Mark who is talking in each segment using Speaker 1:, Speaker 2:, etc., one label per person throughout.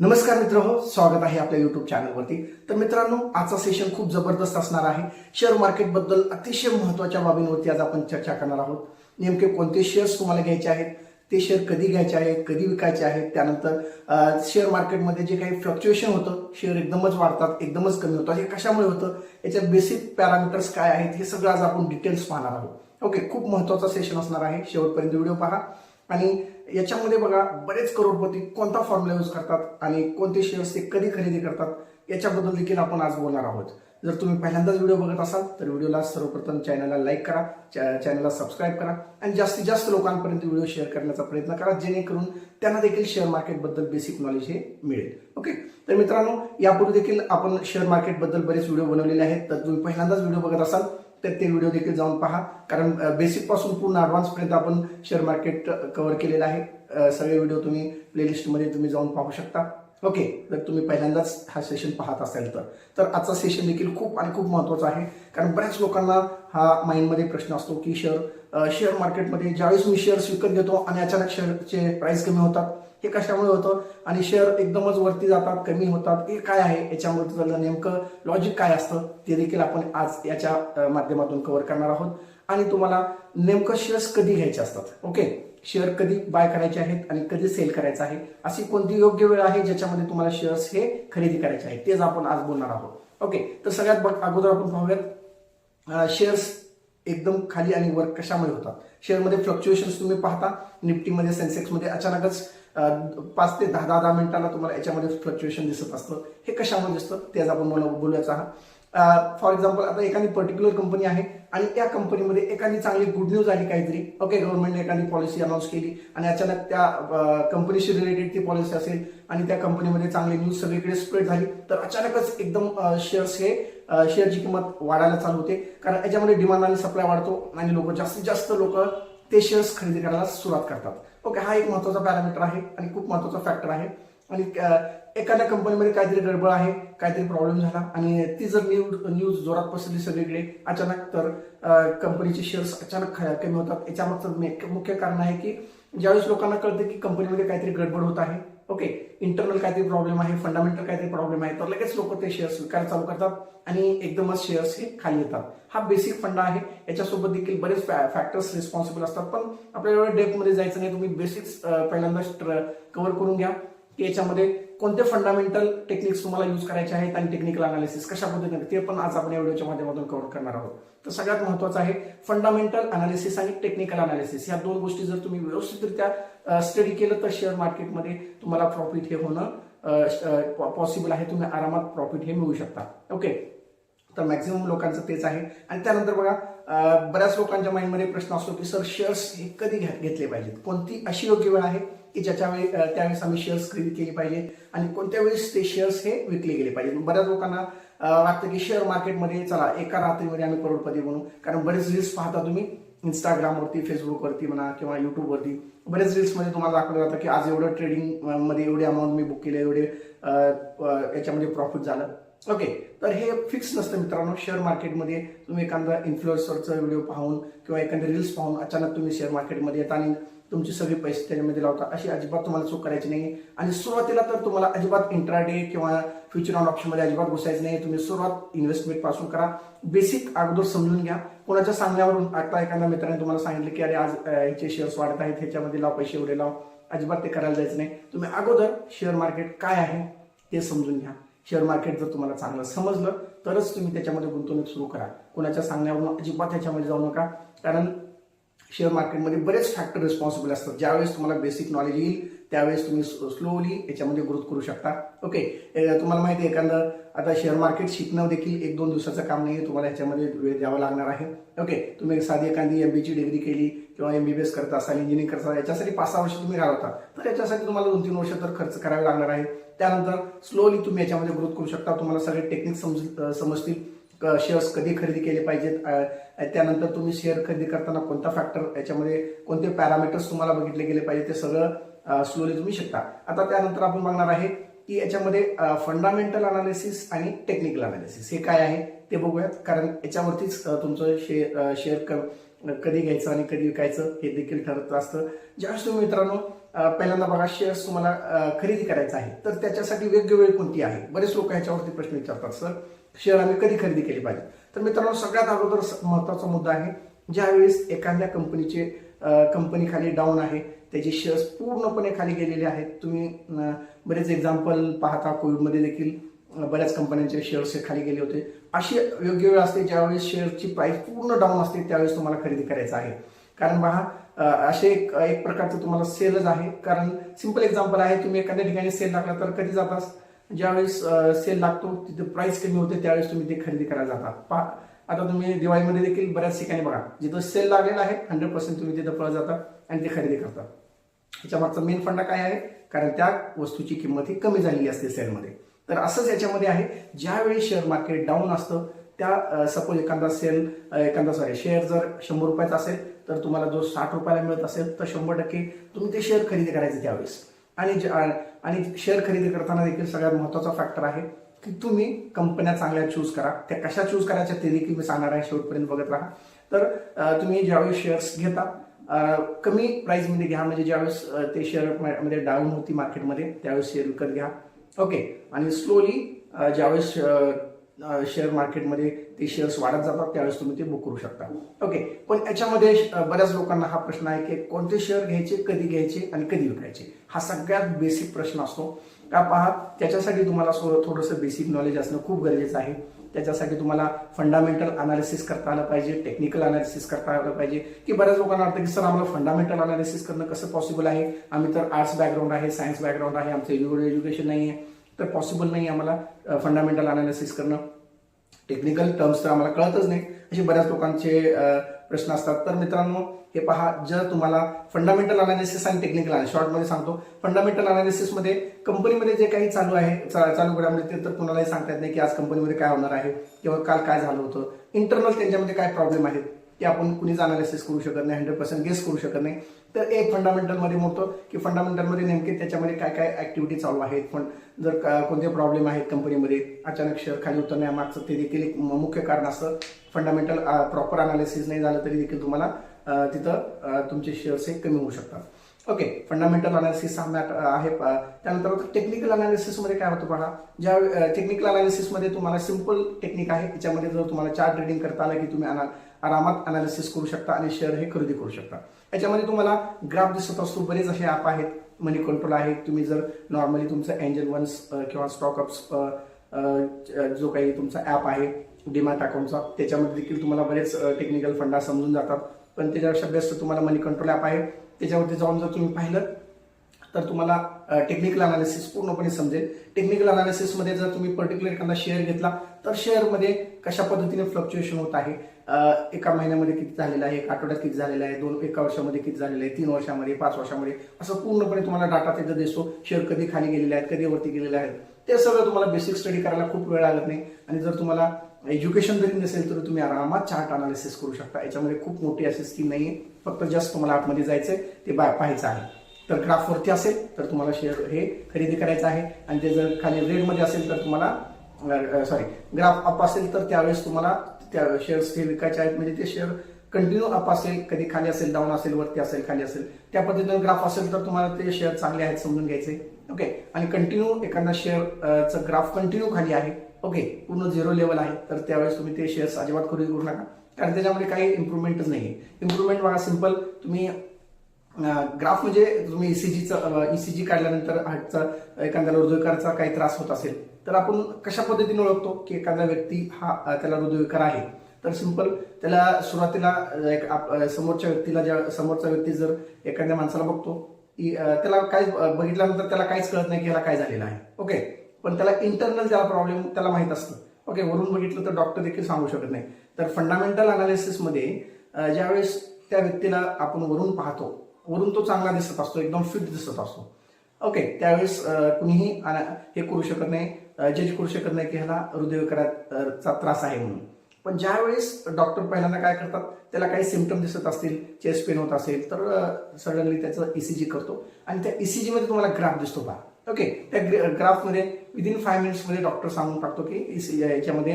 Speaker 1: नमस्कार मित्र हो स्वागत आहे आपल्या युट्यूब चॅनलवरती तर मित्रांनो आजचा सेशन खूप जबरदस्त असणार आहे. शेअर मार्केटबद्दल अतिशय महत्त्वाच्या बाबींवरती आज आपण चर्चा करणार आहोत. नेमके कोणते शेअर्स तुम्हाला घ्यायचे आहेत? ते शेअर कधी घ्यायचे आहेत? कधी विकायचे आहेत? त्यानंतर शेअर मार्केटमध्ये जे काही फ्लक्च्युएशन होतं शेअर एकदमच वाढतात एकदमच कमी होतात हे कशामुळे होतं? याच्या बेसिक पॅरामीटर्स काय आहेत? हे सगळं आज आपण डिटेल्स पाहणार आहोत. ओके खूप महत्त्वाचा सेशन असणार आहे. शेवटपर्यंत व्हिडिओ पहा. आणि याच्यामध्ये बघा बरेच करोडपती कोणता फॉर्म्युला यूज करतात आणि कोणते शेअर्स ते कधी खरेदी करतात याच्याबद्दल देखील आपण आज बोलणार आहोत. जर तुम्ही पहिल्यांदाच व्हिडिओ बघत असाल तर व्हिडिओला सर्वप्रथम चॅनलला लाईक करा चॅनलला सबस्क्राईब करा आणि जास्तीत जास्त लोकांपर्यंत व्हिडिओ शेअर करण्याचा प्रयत्न करा जेणेकरून त्यांना देखील शेअर मार्केटबद्दल बेसिक नॉलेज हे मिळेल. ओके तर मित्रांनो यापूर्वी देखील आपण शेअर मार्केटबद्दल बरेच व्हिडिओ बनवलेले आहेत. तर तुम्ही पहिल्यांदाच व्हिडिओ बघत असाल तर ते व्हिडिओ देखील जाऊन पहा. कारण बेसिकपासून पूर्ण ॲडव्हान्सपर्यंत आपण शेअर मार्केट कव्हर केलेलं आहे. सगळे व्हिडिओ तुम्ही प्लेलिस्टमध्ये तुम्ही जाऊन पाहू शकता. ओके जर तुम्ही पहिल्यांदाच हा सेशन पाहत असाल तर. तर आजचा सेशन देखील खूप आणि खूप महत्त्वाचा आहे. कारण बऱ्याच लोकांना हा माइंडमध्ये प्रश्न असतो की शेअर शेअर मार्केटमध्ये ज्यावेळेस मी शेअर्स विकत घेतो आणि अचानक शेअरचे प्राईस कमी होतात हे कशामुळे होतं? आणि शेअर एकदमच वरती जातात कमी होतात. हे काय आहे? याच्यामुळे त्याला नेमकं लॉजिक काय असतं? ते देखील आपण आज याच्या माध्यमातून कव्हर करणार आहोत. आणि तुम्हाला नेमकं शेअर्स कधी घ्यायचे असतात? ओके शेअर कधी बाय करायचे आहेत आणि कधी सेल करायचं आहे? अशी कोणती योग्य वेळ आहे ज्याच्यामध्ये तुम्हाला शेअर्स हे खरेदी करायचे आहेत? तेच आपण आज बोलणार आहोत. ओके तर सगळ्यात बघ अगोदर आपण पाहूयात शेअर्स एकदम खाली आणि वर कशामुळे होतात? शेअरमध्ये फ्लक्च्युएशन तुम्ही पाहता. निफ्टीमध्ये सेन्सेक्समध्ये अचानकच पाच ते दहा दहा दहा मिनिटाला तुम्हाला याच्यामध्ये फ्लक्च्युएशन दिसत असतं. हे कशामुळे दिसतं? त्याचा आपण मला बोलूयाचं आहात. फॉर एक्झाम्पल आता एखादी पर्टिक्युलर कंपनी आहे आणि त्या कंपनीमध्ये एखादी चांगली गुड न्यूज आली काहीतरी. ओके गव्हर्नमेंटने एखादी पॉलिसी अनाऊन्स केली आणि अचानक त्या कंपनीशी रिलेटेड ती पॉलिसी असेल आणि त्या कंपनीमध्ये चांगली न्यूज सगळीकडे स्प्रेड झाली तर अचानकच एकदम शेअर्स हे शेअरची किंमत वाढायला चालू होते. कारण याच्यामध्ये डिमांड आणि सप्लाय वाढतो आणि लोक जास्तीत जास्त लोक ते शेअर्स खरेदी करायला सुरुवात करतात. ओके हा एक महत्त्वाचा पॅरामीटर आहे आणि खूप महत्त्वाचा फॅक्टर आहे. आणि एखाद्या कंपनीमध्ये काहीतरी गडबड आहे काहीतरी प्रॉब्लेम झाला आणि ती जर न्यूज न्यूज जोरात पसरली सगळीकडे अचानक तर कंपनीचे शेअर्स अचानक कमी होतात. याच्यामागचं मुख्य कारण आहे की ज्यावेळेस लोकांना कळतं की कंपनीमध्ये काहीतरी गडबड होत आहे ओके इंटरनल काहीतरी प्रॉब्लेम आहे फंडामेंटल काहीतरी प्रॉब्लेम आहे. तर लगेच लोक ते शेअर्स विकायला चालू करतात आणि एकदमच शेअर्स हे खाली येतात. हा बेसिक फंडा आहे. याच्यासोबत देखील बरेच फॅक्टर्स रिस्पॉन्सिबल असतात. पण आपल्याला एवढं डेप्थमध्ये जायचं नाही. तुम्ही बेसिक्स पहिल्यांदा कव्हर करून घ्या. की याच्यामध्ये कोणते फंडामेंटल टेक्निक्स तुम्हाला यूज करायचे आहेत आणि टेक्निकल अनालिसिस कशा पद्धतीने ते पण आज आपण या व्हिडिओच्या माध्यमातून कव्हर करणार आहोत. तर सगळ्यात महत्वाचं आहे फंडामेंटल अनालिसिस आणि टेक्निकल अनालिसिस या दोन गोष्टी जर तुम्ही व्यवस्थितरित्या स्टडी केलं तर शेअर मार्केटमध्ये तुम्हाला प्रॉफिट हे होणं पॉसिबल आहे. तुम्ही आरामात प्रॉफिट हे मिळू शकता. ओके तर मॅक्झिमम लोकांचं तेच आहे. आणि त्यानंतर बघा बऱ्याच लोकांच्या माइंडमध्ये प्रश्न असतो की सर शेअर्स हे कधी घ्या- घेतले पाहिजेत? कोणती अशी योग्य वेळ आहे की ज्याच्या वेळी त्यावेळेस आम्ही शेअर्स खरेदी केली पाहिजे आणि कोणत्या वेळेस ते शेअर्स हे विकले गेले पाहिजेत? बऱ्याच लोकांना वाटतं की शेअर मार्केटमध्ये चला एका रात्रीमध्ये आम्ही करोडपती बनू. कारण बरेच रील्स पाहता तुम्ही इंस्टाग्रामवरती फेसबुकवरती म्हणा किंवा युट्यूबवरती बरेच रील्समध्ये तुम्हाला दाखवलं जातं की आज एवढं ट्रेडिंगमध्ये एवढे अमाऊंट मी बुक केले एवढे याच्यामध्ये प्रॉफिट झालं. ओके तर हे फिक्स नसतं मित्रांनो. शेअर मार्केटमध्ये तुम्ही एखादा इन्फ्लुएन्सरचा व्हिडिओ पाहून किंवा एखाद्या रील्स पाहून अचानक तुम्ही शेअर मार्केटमध्ये येता आणि तुमचे सगळे पैसे त्याच्यामध्ये लावता अशी अजिबात तुम्हाला चूक करायची नाही. आणि सुरुवातीला तर तुम्हाला अजिबात इंट्राडे किंवा फ्युचर ऑन ऑप्शनमध्ये अजिबात घुसायचं नाही. तुम्ही सुरुवात इन्व्हेस्टमेंटपासून करा. बेसिक अगोदर समजून घ्या. कोणाच्या सांगण्यावरून आता एखाद्या मित्राने तुम्हाला सांगितलं की अरे आज याचे ह्याचे शेअर्स वाढत आहेत ह्याच्यामध्ये लाव पैसे एवढे लाव. अजिबात ते करायला जायचं नाही. तुम्ही अगोदर शेअर मार्केट काय आहे ते समजून घ्या. शेअर मार्केट जर तुम्हाला चांगलं समजलं तरच तुम्ही त्याच्यामध्ये गुंतवणूक सुरू करा. कोणाच्या सांगण्यावरून अजिबात त्याच्यामध्ये जाऊ नका. कारण शेअर मार्केटमध्ये बरेच फॅक्टर रिस्पॉन्सिबल असतात. ज्यावेळेस तुम्हाला बेसिक नॉलेज येईल त्यावेळेस तुम्ही स्लोली याच्यामध्ये ग्रोथ करू शकता. ओके तुम्हाला माहिती आहे एखादं आता शेअर मार्केट शिकणं देखील एक दोन दिवसाचं काम नाही आहे तुम्हाला ह्याच्यामध्ये वेळ द्यावा लागणार आहे. ओके तुम्ही साधी एखादी एम बीची डिग्री केली किंवा एम बी बी एस करता असाल इंजिनिअरिंग करता याच्यासाठी पाच सहा वर्ष तुम्ही घालवता त्याच्यासाठी तुम्हाला दोन तीन वर्ष तर खर्च करावे लागणार आहे. त्यानंतर स्लोली तुम्ही याच्यामध्ये ग्रोथ करू शकता. तुम्हाला सगळे टेक्निक समज समजतील. शेअर्स कधी खरेदी केले पाहिजेत? त्यानंतर तुम्ही शेअर खरेदी करताना कोणता फॅक्टर याच्यामध्ये कोणते पॅरामीटर्स तुम्हाला बघितले गेले पाहिजे ते सगळं स्लोली तुम्ही शिकता. आता त्यानंतर आपण बघणार आहे की याच्यामध्ये फंडामेंटल अनालिसिस आणि टेक्निकल अनालिसिस हे काय आहे ते बघूयात. कारण याच्यावरतीच तुमचं शेअर शेअर कधी घ्यायचं आणि कधी विकायचं हे देखील ठरत असतं. ज्यावेळेस तुम्ही मित्रांनो पहिल्यांदा बघा शेअर्स तुम्हाला खरेदी करायचं आहे तर त्याच्यासाठी योग्य वेळ कोणती आहे बरेच लोक ह्याच्यावरती प्रश्न विचारतात सर शेअर आम्ही कधी खरेदी केली पाहिजे? तर मित्रांनो सगळ्यात अगोदर स- महत्त्वाचा मुद्दा आहे ज्यावेळेस एखाद्या कंपनीचे कंपनी खाली डाऊन आहे त्याचे शेअर्स पूर्णपणे खाली गेलेले आहेत. तुम्ही बरेच एक्झाम्पल पाहता कोविडमध्ये देखील बऱ्याच कंपन्यांचे शेअर्स हे खाली गेले होते. अशी योग्य वेळ असते ज्यावेळेस शेअरची प्राइस पूर्ण डाऊन असते त्यावेळेस तुम्हाला खरेदी करायचं आहे. कारण पहा असे एक एक प्रकारचं तुम्हाला सेलच आहे. कारण सिंपल एक्झाम्पल आहे तुम्ही एखाद्या ठिकाणी सेल लागला तर कधी जातास ज्यावेळेस सेल लागतो तिथे प्राइस कमी होते त्यावेळेस तुम्ही ते खरेदी करायला जाता. पहा आता तुम्ही दिवाळीमध्ये देखील बऱ्याच ठिकाणी बघा जिथं सेल लागलेला आहे हंड्रेड पर्सेंट तुम्ही तिथं पळत जाता आणि ते खरेदी करता. ह्याच्या मागचा मेन फंडा काय आहे? कारण त्या वस्तूची किंमत ही कमी झालेली असते सेलमध्ये तर असंच याच्यामध्ये आहे ज्यावेळी शेअर मार्केट डाऊन असतं त्या सपोज एखादा सेल एखादा सॉरी शेअर जर शंभर रुपयाचा असेल तर तुम्हाला जो साठ रुपयाला मिळत असेल तर शंभर टक्के तुम्ही ते शेअर खरेदी करायचे त्यावेळेस. आणि आणि शेअर खरेदी करताना देखील सगळ्यात महत्त्वाचा फॅक्टर आहे की तुम्ही कंपन्या चांगल्या चूज करा. त्या कशा चूज करायच्या ते देखील मी सांगणार आहे शेवटपर्यंत बघत राहा. तर तुम्ही ज्यावेळेस शेअर्स घेता कमी प्राईजमध्ये घ्या. म्हणजे ज्यावेळेस ते शेअरमध्ये डाऊन होती मार्केटमध्ये त्यावेळेस शेअर विकत घ्या. ओके आणि स्लोली ज्यावेळेस शेअर मार्केटमध्ये ते शेअर्स वाढत जातात त्यावेळेस तुम्ही ते बुक करू शकता. ओके पण याच्यामध्ये बऱ्याच लोकांना हा प्रश्न आहे की कोणते शेअर घ्यायचे कधी घ्यायचे आणि कधी विकायचे? हा सगळ्यात बेसिक प्रश्न असतो. का पहा त्याच्यासाठी तुम्हाला थोडंसं बेसिक नॉलेज असणं खूप गरजेचं आहे. त्याच्यासाठी तुम्हाला फंडामेंटल अनालिसिस करता आलं पाहिजे टेक्निकल अनालिसिस करता आलं पाहिजे. की बऱ्याच लोकांना वाटतं की सर आम्हाला फंडामेंटल अनालिसिस करणं कसं पॉसिबल आहे? आम्ही तर आर्ट्स बॅकग्राऊंड आहे सायन्स बॅकग्राऊंड आहे आमचं एज्युकेशन नाही आहे तर पॉसिबल नाही आम्हाला फंडामेंटल अनालिसिस करणं. टेक्निकल टर्म्स तर आम्हाला कळतच नाही. असे बऱ्याच लोकांचे प्रश्न असतात. तर मित्रांनो हे पहा जर तुम्हाला फंडामेंटल अनालिसिस आणि टेक्निकल आणि शॉर्टमध्ये सांगतो. फंडामेंटल अनालिसिसमध्ये कंपनीमध्ये जे काही चालू आहे चा- चालू घडामोडी ते तर कुणालाही सांगता येत नाही की आज कंपनीमध्ये काय होणार आहे किंवा काल काय झालं होतं. इंटरनल त्यांच्यामध्ये काय प्रॉब्लेम आहेत? ते आपण कुणीच अनालिसिस करू शकत नाही हंड्रेड पर्सेंट गेस करू शकत नाही. तर एक फंडामेंटलमध्ये म्हणतो की फंडामेंटलमध्ये नेमके त्याच्यामध्ये काय काय ऍक्टिव्हिटी चालू आहेत. पण जर का- कोणते प्रॉब्लेम आहेत कंपनीमध्ये अचानक शेअर खाली उतरण्यामागचं ते देखील एक म- मुख्य कारण असतं. फंडामेंटल प्रॉपर अनालिसिस नाही झालं तरी देखील तुम्हाला तिथं तुमचे शेअर्स हे कमी होऊ शकतात. ओके फंडामेंटल अनालिसिस हा मॅट आहे. त्यानंतर टेक्निकल अनालिसिसमध्ये काय होतं बघा. ज्या टेक्निकल अनालिसिसमध्ये तुम्हाला सिंपल टेक्निक आहे. त्याच्यामध्ये जर तुम्हाला चार्ट रिडिंग करता आलं की तुम्ही अना- आरामात अनालिसिस करू शकता आणि शेअर हे खरेदी करू शकता. याच्यामध्ये तुम्हाला ग्राफ दिसत असतो बरेच असे ॲप आहेत. मनी कंट्रोल आहे. तुम्ही जर नॉर्मली तुमचं एंजल वन्स किंवा स्टॉक अप्स जो काही तुमचा ॲप आहे डिमॅट अकाउंटचा त्याच्यामध्ये देखील तुम्हाला बरेच टेक्निकल फंडा समजून जातात. पण त्याच्यापेक्षा बेस्ट तुम्हाला मनी कंट्रोल ॲप आहे. त्याच्यावरती जाऊन जर तुम्ही पाहिलं तर तुम्हाला टेक्निकल अनालिसिस पूर्णपणे समजेल. टेक्निकल अनालिसिसमध्ये जर तुम्ही पर्टिक्युलर एखादा शेअर घेतला तर शेअरमध्ये कशा पद्धतीने फ्लक्च्युएशन होत आहे? एका महिन्यामध्ये किती झालेलं आहे? एक आठवड्यात किती झालेलं आहे? दोन एका वर्षामध्ये किती झालेलं आहे? तीन वर्षामध्ये पाच वर्षामध्ये? असं पूर्णपणे तुम्हाला डाटा तिथं दिसतो. शेअर कधी खाली गेलेले आहेत कधी वरती गेलेले आहेत? ते सगळं तुम्हाला बेसिक स्टडी करायला खूप वेळ लागत नाही. आणि जर तुम्हाला एज्युकेशन जरी नसेल तर तुम्ही आरामात चार्ट अनालिसिस करू शकता. याच्यामध्ये खूप मोठी अशी स्कीम नाही आहे फक्त जस्ट तुम्हाला आतमध्ये आहे ते बा पाहायचं आहे. तर ग्राफवरती असेल तर तुम्हाला शेअर हे खरेदी करायचं आहे. आणि ते जर खाली रेडमध्ये असेल तर तुम्हाला सॉरी ग्राफ अप असेल तर त्यावेळेस तुम्हाला त्या शेअर्स हे विकायचे आहेत. म्हणजे ते शेअर कंटिन्यू अप असेल कधी खाली असेल डाऊन असेल वरती असेल खाली असेल. त्या पद्धतीनं ग्राफ असेल तर तुम्हाला ते शेअर चांगले आहेत समजून घ्यायचे. ओके आणि कंटिन्यू एखादा शेअर ग्राफ कंटिन्यू खाली आहे. ओके पूर्ण झिरो लेवल आहे. तर त्यावेळेस तुम्ही ते शेअर्स अजिबात खरेदी करू नका. कारण त्याच्यामध्ये काही इम्प्रुव्हमेंटच नाही आहे इम्प्रुव्हमेंट बघा सिंपल तुम्ही ग्राफ म्हणजे तुम्ही ईसीजीचा ईसीजी काढल्यानंतर हार्टचा एखाद्याला हृदयविकाराचा काही त्रास होत असेल तर आपण कशा पद्धतीने ओळखतो की एखादा व्यक्ती हा त्याला हृदयविकार आहे? तर सिंपल त्याला सुरुवातीला एक आप- समोरच्या व्यक्तीला ज्या समोरचा व्यक्ती जर एखाद्या माणसाला बघतो त्याला काय बघितल्यानंतर त्याला काहीच कळत नाही की ह्याला काय झालेलं आहे. ओके? पण त्याला इंटरनल ज्याला प्रॉब्लेम त्याला माहीत असतं. ओके? वरून बघितलं तर डॉक्टर देखील सांगू शकत नाही. तर फंडामेंटल अनालिसिसमध्ये ज्यावेळेस त्या व्यक्तीला आपण वरून पाहतो वरून तो चांगला दिसत असतो एकदम फिट दिसत असतो. ओके त्यावेळेस कुणीही हे करू शकत नाही जज करू शकत नाही की ह्याला हृदयविकाराचा त्रास आहे म्हणून. पण ज्यावेळेस डॉक्टर पहिल्यांदा काय करतात त्याला काही सिमटम दिसत असतील चेस्ट पेन होत असेल तर सडनली त्याचं ईसीजी करतो. आणि त्या ईसीजी मध्ये तुम्हाला ग्राफ दिसतो बा ओके त्या ग्राफमध्ये विदिन फाय मिनिट्समध्ये डॉक्टर सांगून टाकतो की ECG याच्यामध्ये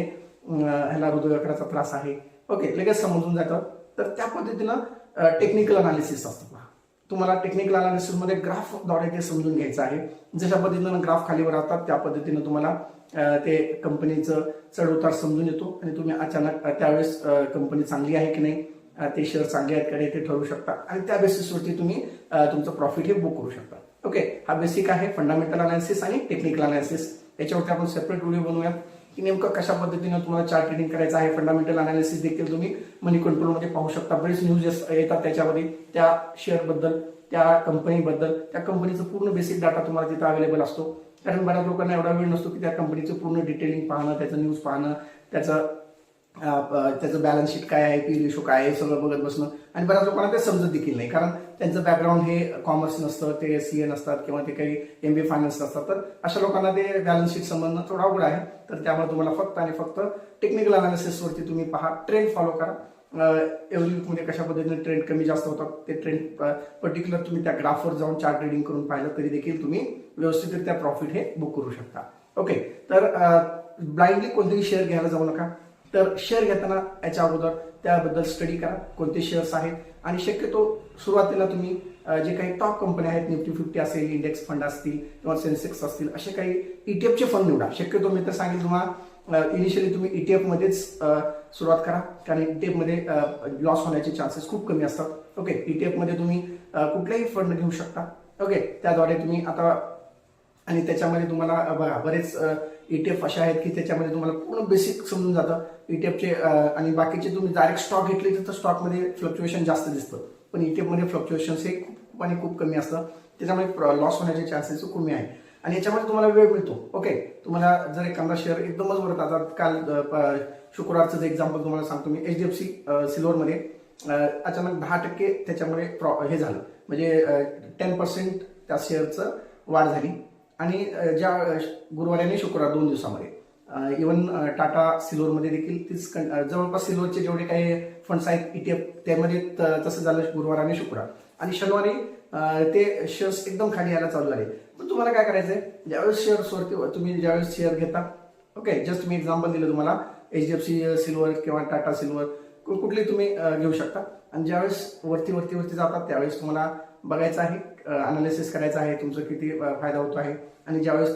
Speaker 1: ह्याला हृदयविकाराचा त्रास आहे. ओके लगेच समजून जातं. तर त्या पद्धतीनं टेक्निकल अनालिसिस असतं. तुम्हाला टेक्निकल अनालिसिसमध्ये ग्राफद्वारे ते समजून घ्यायचं आहे. जशा पद्धतीनं ग्राफ खालीवर राहतात त्या पद्धतीनं तुम्हाला ते कंपनीचं चढउतार समजून येतो आणि तुम्ही अचानक त्यावेळेस कंपनी चांगली आहे की नाही ते शेअर चांगले आहेत का नाही ते ठरवू शकता आणि त्या बेसिसवरती तुम्ही तुमचं प्रॉफिट हे बुक करू शकता. ओके हा बेसिक आहे फंडामेंटल अनालिसिस आणि टेक्निकल अनालिसिस याच्यावरती आपण सेपरेट व्हिडिओ बनवूयात. की नेमकं कशा पद्धतीनं तुम्हाला चार्ट ट्रेडिंग करायचं आहे? फंडामेंटल अनालिसिस देखील तुम्ही मनी कंट्रोलमध्ये पाहू शकता. बरेच न्यूज येतात त्याच्यामध्ये. त्या शेअरबद्दल त्या कंपनीबद्दल त्या कंपनीचं पूर्ण बेसिक डाटा तुम्हाला तिथं अवेलेबल असतो. कारण बऱ्याच लोकांना एवढा वेळ नसतो की त्या कंपनीचं पूर्ण डिटेलिंग पाहणं त्याचं न्यूज पाहणं त्याचं त्याचं बॅलन्स शीट काय आहे पी रेशो काय आहे सगळं बघत बसणं. आणि बऱ्याच लोकांना ते समजत देखील नाही. कारण त्यांचं बॅकग्राऊंड हे कॉमर्स नसतं ते सी ए नसतात किंवा ते काही एम बी फायनान्स नसतात. तर अशा लोकांना ते बॅलन्स शीट समजणं थोडं अवघड आहे. तर त्यामुळे तुम्हाला फक्त आणि फक्त टेक्निकल अनालिसिसवरती तुम्ही पहा ट्रेंड फॉलो करा. एव्हरी वीकमध्ये म्हणजे कशा पद्धतीने ट्रेंड कमी जास्त होतात ते ट्रेंड पर्टिक्युलर तुम्ही त्या ग्राफवर जाऊन चार्ट ट्रेडिंग करून पाहिलं तरी देखील तुम्ही व्यवस्थितरित्या प्रॉफिट हे बुक करू शकता. ओके तर ब्लाइंडली कोणतेही शेअर घ्यायला जाऊ नका. तर शेअर घेताना याच्या अगोदर त्याबद्दल स्टडी करा. कोणते शेअर्स आहेत? आणि शक्यतो सुरुवातीला तुम्ही जे काही टॉप कंपन्या आहेत निफ्टी फिफ्टी असेल इंडेक्स फंड असतील किंवा सेन्सेक्स असतील असे काही ईटीएफचे फंड निवडा. शक्यतो मी तर सांगेल तुम्हाला इनिशियली तुम्ही ईटीएफ मध्येच सुरुवात करा. कारण ईटीएफमध्ये लॉस होण्याचे चान्सेस खूप कमी असतात. ओके ईटीएफमध्ये तुम्ही कुठलाही फंड घेऊ शकता. ओके त्याद्वारे तुम्ही आता आणि त्याच्यामध्ये तुम्हाला बघा बरेच ईटीएफ अशा आहेत की त्याच्यामध्ये तुम्हाला पूर्ण बेसिक समजून जातं. ईटीएफचे आणि बाकीचे तुम्ही डायरेक्ट स्टॉक घेतले तर स्टॉकमध्ये फ्लक्च्युएशन जास्त दिसतं. पण ईटीएफमध्ये मध्ये फ्लक्च्युएशन हे खूप आणि खूप कमी असतं. त्याच्यामुळे लॉस होण्याचे चान्सेस कमी आहे. आणि याच्यामध्ये तुम्हाला वेळ मिळतो. ओके तुम्हाला जर एखादा शेअर एकदमच वरत आता काल प- शुक्रवारचं जे एक्झाम्पल तुम्हाला सांगतो मी एच डी एफ सी सिल्वरमध्ये अचानक दहा टक्के त्याच्यामध्ये प्रॉ- हे झालं. म्हणजे टेन पर्सेंट त्या शेअरचं वाढ झाली. आणि ज्या गुरुवारी आणि शुक्रवार दोन दिवसामध्ये इवन टाटा सिल्वरमध्ये देखील तीच कं- जवळपास सिल्वरचे जेवढे काही फंड्स आहेत इ टी एफ त्यामध्ये त- तसं झालं गुरुवार आणि शुक्रवार. आणि शनिवारी ते शेअर्स एकदम खाली यायला चालू झाले. पण तुम्हाला काय करायचंय? ज्यावेळेस शेअर्सवरती तुम्ही ज्यावेळेस शेअर घेता ओके जस्ट मी एक्झाम्पल दिलं तुम्हाला H D F C silver किंवा टाटा सिल्वर कुठली तुम्ही घेऊ शकता. आणि ज्यावेळेस वरती वरती वरती जातात त्यावेळेस तुम्हाला बघायचं आहे अनालिसिस करायचं आहे तुमचं किती फायदा होतो आहे. आणि ज्यावेळेस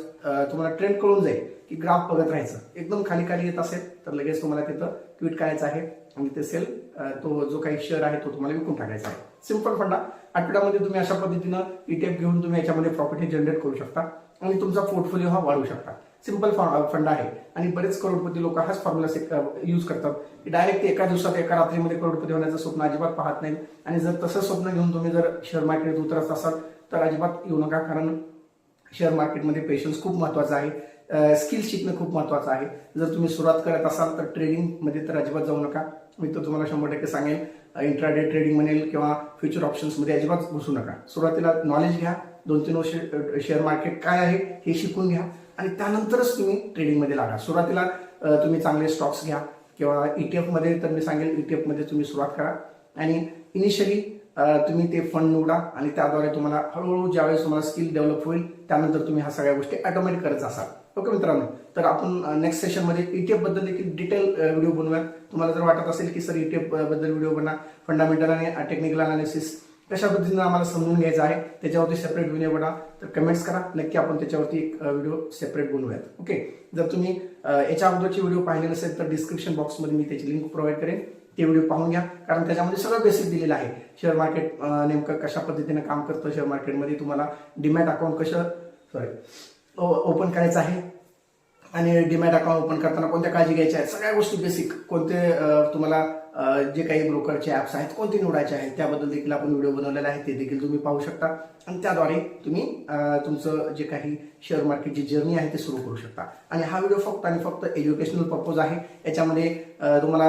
Speaker 1: तुम्हाला ट्रेंड कळून जाईल की ग्राफ बघत राहायचं. एकदम खाली खाली येत असेल तर लगेच तुम्हाला तिथं ट्विट करायचं आहे. आणि ते सेल तो जो काही शेअर आहे तो तुम्हाला विकून टाकायचा आहे. सिंपल फंडा. आठवड्यामध्ये तुम्ही अशा पद्धतीनं ईटीएफ घेऊन तुम्ही याच्यामध्ये प्रॉफिट हे जनरेट करू शकता. आणि तुमचा पोर्टफोलिओ हा वाढवू शकता. सिंपल फंड आहे. आणि बरेच करोडपती लोक हाच फॉर्म्युला यूज करतात. की डायरेक्ट एका दिवसात एका रात्रीमध्ये करोडपती होण्याचं स्वप्न अजिबात पाहत नाही आणि जर तसं स्वप्न घेऊन तुम्ही जर शेअर मार्केट उतरत असाल तर अजिबात येऊ नका. कारण शेअर मार्केटमध्ये पेशन्स खूप महत्त्वाचा आहे. स्किल शिकणं खूप महत्वाचं आहे. जर तुम्ही सुरुवात करत असाल तर ट्रेडिंगमध्ये तर अजिबात जाऊ नका. मी तर तुम्हाला शंभर टक्के सांगेन इंट्राडे ट्रेडिंग म्हणेल किंवा फ्युचर ऑप्शन्समध्ये अजिबात घुसू नका. सुरुवातीला नॉलेज घ्या. दोन तीन वर्ष शेअर मार्केट काय आहे हे शिकून घ्या. आणि त्यानंतरच तुम्ही ट्रेडिंगमध्ये लागा. सुरुवातीला तुम्ही चांगले स्टॉक्स घ्या किंवा ई टी एफमध्ये तर मी सांगेल ई टी एफमध्ये तुम्ही सुरुवात करा. आणि इनिशियली तुम्ही ते फंड निवडा आणि त्याद्वारे तुम्हाला हळूहळू ज्यावेळेस तुम्हाला स्किल डेव्हलप होईल त्यानंतर तुम्ही ह्या सगळ्या गोष्टी ऑटोमॅटिक करत असाल ओके मित्रांनो? तर आपण नेक्स्ट सेशनमध्ये ETF बद्दल देखील डिटेल व्हिडिओ बनवूया. तुम्हाला जर वाटत असेल की सर ETF बद्दल व्हिडिओ बना फंडामेंटल आणि टेक्निकल अनालिसिस कशा पद्धतीनं आम्हाला समजून घ्यायचं आहे. त्याच्यावरती सेपरेट व्हिडिओ बना तर कमेंट्स करा. नक्की आपण त्याच्यावरती एक व्हिडिओ सेपरेट बनवूयात. ओके जर तुम्ही याच्या अगोदरचे व्हिडिओ पाहिले नसेल तर डिस्क्रिप्शन बॉक्समध्ये मी त्याची लिंक प्रोव्हाइड करेन. ते व्हिडिओ पाहून घ्या. कारण त्याच्यामध्ये सगळं बेसिक दिलेलं आहे. शेअर मार्केट नेमकं कशा पद्धतीने काम करतं शेअर मार्केटमध्ये तुम्हाला डिमॅट अकाउंट कसं सॉरी ओपन करायचं आहे. आणि डिमॅट अकाउंट ओपन करताना कोणत्या काळजी घ्यायच्या आहेत सगळ्या गोष्टी बेसिक कोणते तुम्हाला जे काही ब्रोकरचे ॲप्स आहेत कोणते निवडायचे आहेत त्याबद्दल देखील आपण व्हिडिओ बनवलेला आहे ते देखील तुम्ही पाहू शकता. आणि त्याद्वारे तुम्ही तुमचं जे काही शेअर मार्केटची जर्नी आहे ते सुरू करू शकता. आणि हा व्हिडिओ फक्त आणि फक्त एज्युकेशनल पर्पज आहे. याच्यामध्ये तुम्हाला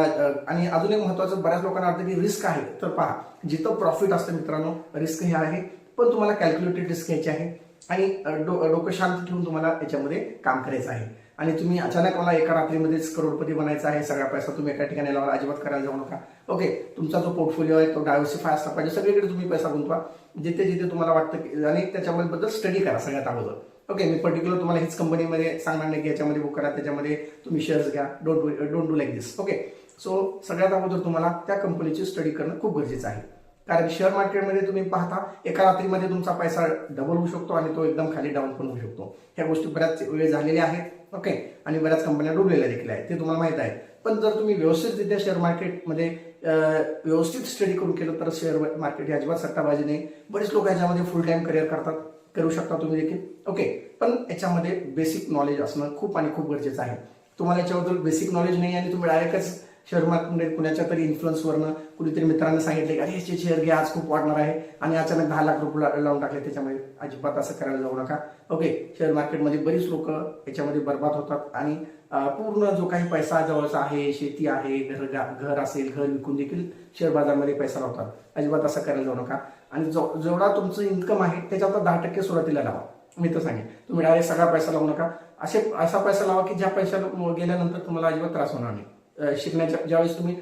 Speaker 1: आणि अजून एक महत्त्वाचं बऱ्याच लोकांना वाटतं की रिस्क आहे. तर पहा जिथं प्रॉफिट असतं मित्रांनो रिस्क हे आहे. पण तुम्हाला कॅल्क्युलेटेड रिस्क घ्यायची आहे. आणि डो डोकं शांत ठेवून तुम्हाला याच्यामध्ये काम करायचं आहे. आणि तुम्ही अचानक मला एका रात्रीमध्येच करोडपती बनायचा आहे सगळा पैसा तुम्ही एका ठिकाणी लावा अजिबात करायला जाऊ नका. ओके तुमचा जो पोर्टफोलिओ आहे तो डायव्हर्सिफाय असला पाहिजे. सगळीकडे तुम्ही पैसा गुंतवा. जिथे जिथे तुम्हाला वाटतं की आणि त्याच्याबद्दल स्टडी करा सगळ्यात अगोदर. ओके मी पर्टिक्युलर तुम्हाला हीच कंपनीमध्ये सांगणार नाही की याच्यामध्ये बुक करा त्याच्यामध्ये तुम्ही शेअर्स घ्या. Don't don't do like this okay so सगळ्यात अगोदर तुम्हाला त्या कंपनीची स्टडी करणं खूप गरजेचं आहे. कारण शेअर मार्केटमध्ये तुम्ही पाहता एका रात्रीमध्ये तुमचा पैसा डबल होऊ शकतो आणि तो एकदम खाली डाऊन पण होऊ शकतो. ह्या गोष्टी बऱ्याच वेळ झालेल्या आहेत ओके आणि बऱ्याच कंपन्या डुबलेल्या देखील आहेत ते तुम्हाला माहीत आहे. पण जर तुम्ही व्यवस्थितरित्या शेअर मार्केटमध्ये व्यवस्थित स्टडी करून केलं तर शेअर मार्केट ही अजिबात सट्टाबाजी नाही. बरेच लोक याच्यामध्ये फुल टाईम करिअर करतात करू शकता तुम्ही देखील ओके पण याच्यामध्ये बेसिक नॉलेज असणं खूप आणि खूप गरजेचं आहे. तुम्हाला याच्याबद्दल बेसिक नॉलेज नाही आणि तुम्ही डायरेक्टच शेअर मार्केटमध्ये कुणाच्या तरी इन्फ्लुअन्सवरनं कुणीतरी मित्रांनी सांगितले की अरे हे शेअर घ्या आज खूप वाढणार आहे. आणि अचानक दहा लाख रुपये लावून टाकले त्याच्यामध्ये अजिबात असं करायला जाऊ नका. ओके शेअर मार्केटमध्ये बरीच लोक याच्यामध्ये बर्बाद होतात आणि पूर्ण जो काही पैसा जवळचा आहे शेती आहे घर घर असेल घर विकून देखील शेअर बाजारमध्ये पैसा लावतात. अजिबात असं करायला जाऊ नका. आणि जो जेवढा तुमचं इन्कम आहे त्याच्यावर दहा टक्के सुरुवातीला लावा. मी तर सांगेन. तुम्ही डायरेक्ट सगळा पैसा लावू नका. असे असा पैसा लावा की ज्या पैसा गेल्यानंतर तुम्हाला अजिबात त्रास होणार नाही. शिकण्याच्या ज्यावेळेस तुम्ही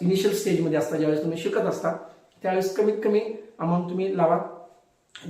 Speaker 1: इनिशियल स्टेजमध्ये असता ज्यावेळेस तुम्ही शिकत असता त्यावेळेस कमीत कमी अमाऊंट तुम्ही लावा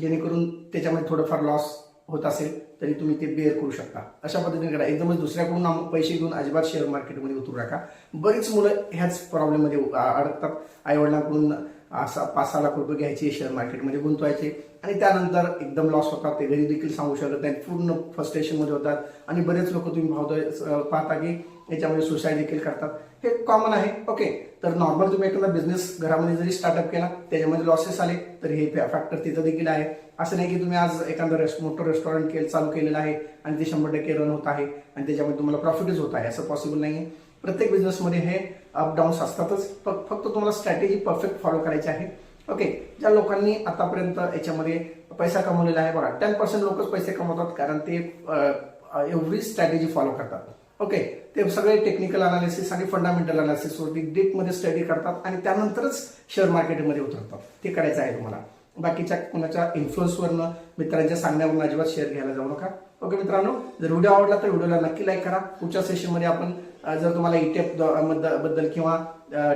Speaker 1: जेणेकरून त्याच्यामध्ये थोडंफार लॉस होत असेल तरी तुम्ही ते बेअर करू शकता. अशा पद्धतीने करा. एकदमच दुसऱ्याकडून पैसे घेऊन अजिबात शेअर मार्केटमध्ये उतरू नका. बरीच मुलं ह्याच प्रॉब्लेममध्ये अडकतात. आईवडिलांकडून असा पाच सहा लाख रुपये घ्यायचे शेअर मार्केटमध्ये गुंतवायचे. आणि त्यानंतर एकदम लॉस होतात ते घरी देखील सांगू शकत नाही पूर्ण फ्रस्ट्रेशनमध्ये होतात. आणि बरेच लोक तुम्ही भावतो पाहता की याच्यामध्ये सुसाईड देखील करतात. हे कॉमन आहे. ओके तर नॉर्मल तुम्ही एखादा बिझनेस घरामध्ये जरी स्टार्टअप केला त्याच्यामध्ये लॉसेस आले तर हे फॅक्टर तिथं देखील आहे. असं नाही की तुम्ही आज एखादं रेस्ट मोठं रेस्टॉरंट केलं चालू केलेलं आहे आणि ते शंभर टक्के रन होत आहे आणि त्याच्यामध्ये तुम्हाला प्रॉफिटच होत आहे. असं पॉसिबल नाही आहे प्रत्येक बिझनेसमध्ये हे अपडाऊन्स असतातच. फक्त तुम्हाला स्ट्रॅटेजी परफेक्ट फॉलो करायची आहे. ओके ज्या लोकांनी आतापर्यंत याच्यामध्ये पैसा कमवलेला आहे बघा टेन पर्सेंट लोकच पैसे कमवतात कारण ते एव्हरी स्ट्रॅटेजी फॉलो करतात. ओके ते सगळे टेक्निकल अनालिसिस आणि फंडामेंटल अनालिसिसवरती डीपमध्ये स्टडी करतात आणि त्यानंतरच शेअर मार्केटमध्ये उतरतात. ते करायचं आहे तुम्हाला. बाकीच्या कोणाच्या इन्फ्लुअन्सवरनं मित्रांच्या सांगण्यावरून अजिबात शेअर घ्यायला जाऊ नका. ओके मित्रांनो जर व्हिडिओ आवडला तर व्हिडिओला नक्की लाईक करा. पुढच्या सेशनमध्ये आपण जर तुम्हाला ईटीएफबद्दल किंवा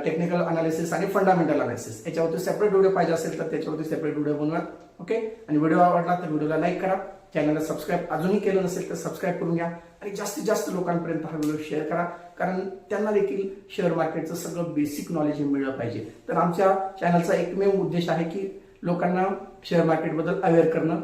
Speaker 1: टेक्निकल अनालिसिस आणि फंडामेंटल अनालिसिस याच्यावरती सेपरेट व्हिडिओ पाहिजे असेल तर त्याच्यावरती सेपरेट व्हिडिओ बनवा. ओके? आणि व्हिडिओ आवडला तर व्हिडिओला लाईक करा. चॅनलला सबस्क्राईब अजूनही केलं नसेल तर सबस्क्राईब करून घ्या. आणि जास्तीत जास्त लोकांपर्यंत हा व्हिडिओ शेअर करा. कारण त्यांना देखील शेअर मार्केटचं सगळं बेसिक नॉलेज मिळलं पाहिजे. तर आमच्या चॅनलचा एकमेव उद्देश आहे की लोकांना शेअर मार्केटबद्दल अवेअर करणं.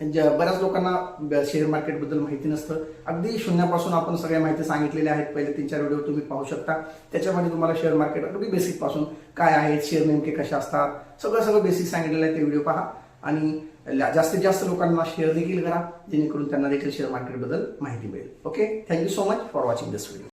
Speaker 1: म्हणजे बऱ्याच लोकांना शेअर मार्केटबद्दल माहिती नसतं. अगदी शून्यापासून आपण सगळ्या माहिती सांगितलेल्या आहेत. पहिले तीन चार व्हिडिओ तुम्ही पाहू शकता. त्याच्यामध्ये तुम्हाला शेअर मार्केट अगदी बेसिकपासून काय आहेत शेअर नेमके कसे असतात सगळं सगळं बेसिक सांगितलेलं आहे ते व्हिडिओ पहा. आणि जास्तीत जास्त लोकांना शेअर देखील करा जेणेकरून त्यांना देखील शेअर मार्केटबद्दल माहिती मिळेल. Okay thank you so much for watching this video